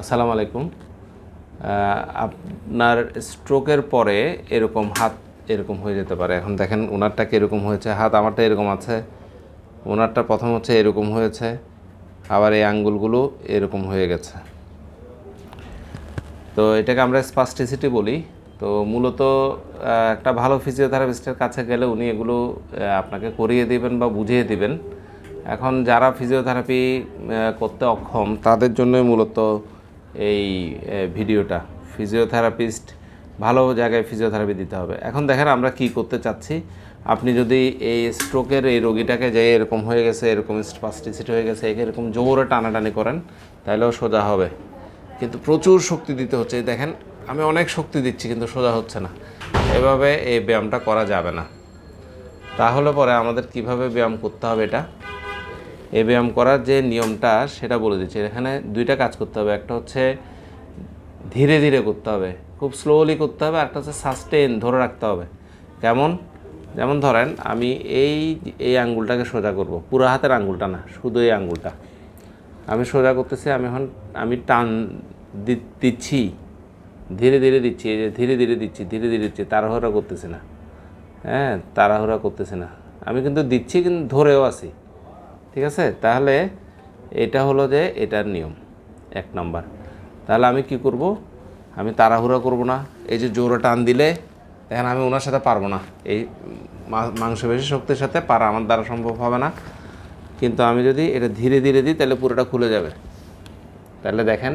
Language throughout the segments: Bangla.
আসসালামু আলাইকুম। আপনার স্ট্রোকের পরে এরকম হাত এরকম হয়ে যেতে পারে। এখন দেখেন, ওনারটা কীরকম হয়েছে? হাত আমারটা এরকম আছে। ওনারটা প্রথম হচ্ছে এরকম হয়েছে। আবার এই আঙ্গুলগুলো এরকম হয়ে গেছে। তো এটাকে আমরা স্পাস্টিসিটি বলি। তো মূলত একটা ভালো ফিজিওথেরাপিস্টের কাছে গেলে উনি এগুলো আপনাকে করিয়ে দিবেন বা বুঝিয়ে দিবেন। এখন যারা ফিজিওথেরাপি করতে অক্ষম, তাদের জন্যই মূলত এই ভিডিওটা। ফিজিওথেরাপিস্ট ভালো জায়গায় ফিজিওথেরাপি দিতে হবে। এখন দেখেন আমরা কি করতে চাচ্ছি। আপনি যদি এই স্ট্রোকের এই রোগীটাকে যে এরকম হয়ে গেছে, এরকম স্পাস্টিসিটি হয়ে গেছে, একে এরকম জোরে টানাটানি করেন তাহলেও সোজা হবে। কিন্তু প্রচুর শক্তি দিতে হচ্ছে। দেখেন, আমি অনেক শক্তি দিচ্ছি, কিন্তু সোজা হচ্ছে না। এভাবে এই ব্যায়ামটা করা যাবে না। তাহলে পরে আমাদের কীভাবে ব্যায়াম করতে হবে এটা? এই ব্যায়াম করার যে নিয়মটা সেটা বলে দিচ্ছি। এখানে দুইটা কাজ করতে হবে। একটা হচ্ছে ধীরে ধীরে করতে হবে। খুব স্লোলি করতে হবে। একটা হচ্ছে সাস্টেন ধরে রাখতে হবে। কেমন? যেমন ধরেন আমি এই এই আঙ্গুলটাকে সোজা করব। পুরো হাতের আঙ্গুলটা না, শুধু এই আঙ্গুলটা। আমি সোজা করতেছি, আমি এখন, আমি টান দিচ্ছি। ধীরে ধীরে দিচ্ছি, এই যে ধীরে ধীরে দিচ্ছি, ধীরে ধীরে দিচ্ছি। তাড়াহুড়া করতেছি না। হ্যাঁ তাড়াহুড়া করতেছি না। আমি কিন্তু দিচ্ছি, কিন্তু ধরেও আছি। ঠিক আছে? তাহলে এটা হলো যে এটার নিয়ম, এক নাম্বার। তাহলে আমি কি করব? আমি তাড়াহুড়া করব না। এই যে জোরে টান দিলে দেখেন আমি ওনার সাথে পারব না। এই মাংসপেশি শক্তির সাথে পারা আমার দ্বারা সম্ভব হবে না। কিন্তু আমি যদি এটা ধীরে ধীরে দিই, তাহলে পুরোটা খুলে যাবে। তাহলে দেখেন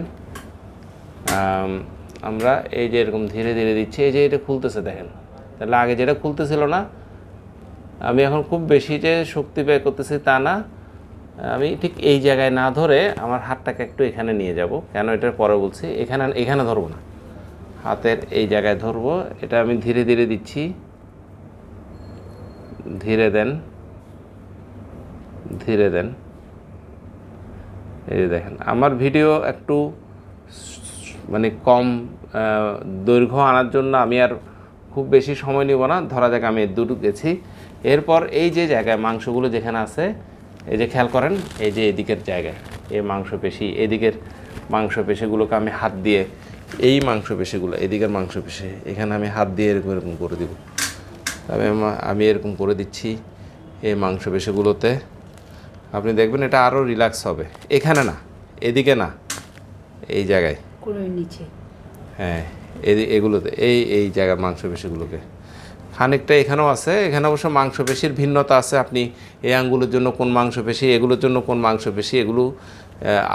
আমরা এই যে এরকম ধীরে ধীরে দিচ্ছি, এই যে এটা খুলতেছে দেখেন। তাহলে আগে যেটা খুলতেছিল না, আমি এখন খুব বেশি যে শক্তি ব্যয় করতেছি তা না। আমি ঠিক এই জায়গায় না ধরে আমার হাতটাকে একটু এখানে নিয়ে যাব। কেন এটার পরে বলছি, এখানে এখানে ধরবো না। হাতের এই জায়গায় ধরবো, এটা আমি ধীরে ধীরে দিচ্ছি। ধীরে দেন। ধীরে দেন। এই দেখেন, আমার ভিডিও একটু মানে কম দৈর্ঘ্য আনার জন্য আমি আর খুব বেশি সময় নিব না। ধরা যাক আমি দূর গেছি। এরপর এই যে জায়গায় মাংসগুলো যেখানে আছে এই যে খেয়াল করেন এই যে এদিকের জায়গায় এই মাংসপেশি এদিকের মাংসপেশিগুলোকে আমি হাত দিয়ে এই মাংসপেশিগুলো এদিকের মাংসপেশি এখানে আমি হাত দিয়ে এরকম এরকম করে দিব। তবে আমা- আমি এরকম করে দিচ্ছি এই মাংসপেশিগুলোতে। আপনি দেখবেন এটা আরও রিল্যাক্স হবে। এখানে না এদিকে না এই জায়গায়। নিচে। হ্যাঁ এদি- এগুলোতে এই এই জায়গার মাংসপেশিগুলোকে। খানিকটা এখানেও আছে। এখানে অবশ্য মাংসপেশির ভিন্নতা আছে। আপনি এই আঙ্গুলের জন্য কোন মাংসপেশি, এগুলোর জন্য কোন মাংসপেশি, এগুলো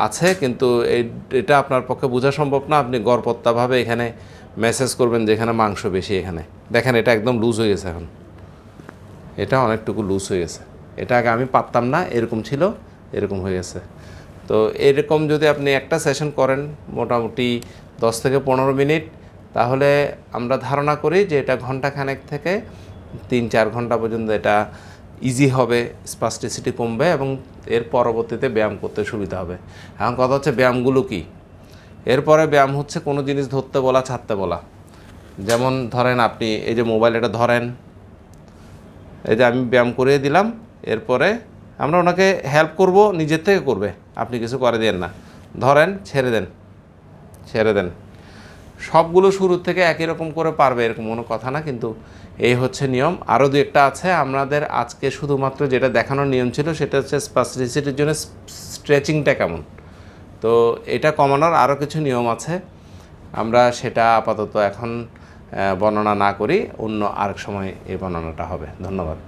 আছে। কিন্তু এটা আপনার পক্ষে বোঝা সম্ভব না। আপনি গড়পত্তাভাবে এখানে মেসেজ করবেন যে এখানে মাংস বেশি এখানে। দেখেন, এটা একদম লুজ হয়ে গেছে এখন। এটা অনেকটুকু লুজ হয়ে গেছে। এটা আগে আমি পারতাম না। এরকম ছিল, এরকম হয়ে গেছে। তো এরকম যদি আপনি একটা সেশন করেন, মোটামুটি দশ থেকে পনেরো মিনিট তাহলে আমরা ধারণা করি যে এটা ঘন্টাখানেক থেকে তিন চার ঘণ্টা পর্যন্ত এটা ইজি হবে স্পাস্টিসিটি কমবে এবং এর পরবর্তীতে ব্যায়াম করতে সুবিধা হবে। এখন কথা হচ্ছে ব্যায়ামগুলো কি? এরপরে ব্যায়াম হচ্ছে কোনো জিনিস ধরতে বলা, ছাড়তে বলা। যেমন ধরেন আপনি এই যে মোবাইল এটা ধরেন, এই যে আমি ব্যায়াম করিয়ে দিলাম, এরপরে আমরা ওনাকে হেল্প করব, নিজের থেকে করবে। আপনি কিছু করে দেন না। ধরেন, ছেড়ে দেন ছেড়ে দেন। সবগুলো শুরু থেকে একই রকম করে পারবে এরকম কোনো কথা না, কিন্তু এই হচ্ছে নিয়ম। আরও দু একটা আছে, আমাদের আজকে শুধুমাত্র যেটা দেখানোর নিয়ম ছিল সেটা হচ্ছে স্পাসিসিটির জন্য স্ট্রেচিংটা কেমন। তো এটা কমানোর আরও কিছু নিয়ম আছে। আমরা সেটা আপাতত এখন বর্ণনা না করি, অন্য আরেক সময় এই বর্ণনাটা হবে। ধন্যবাদ।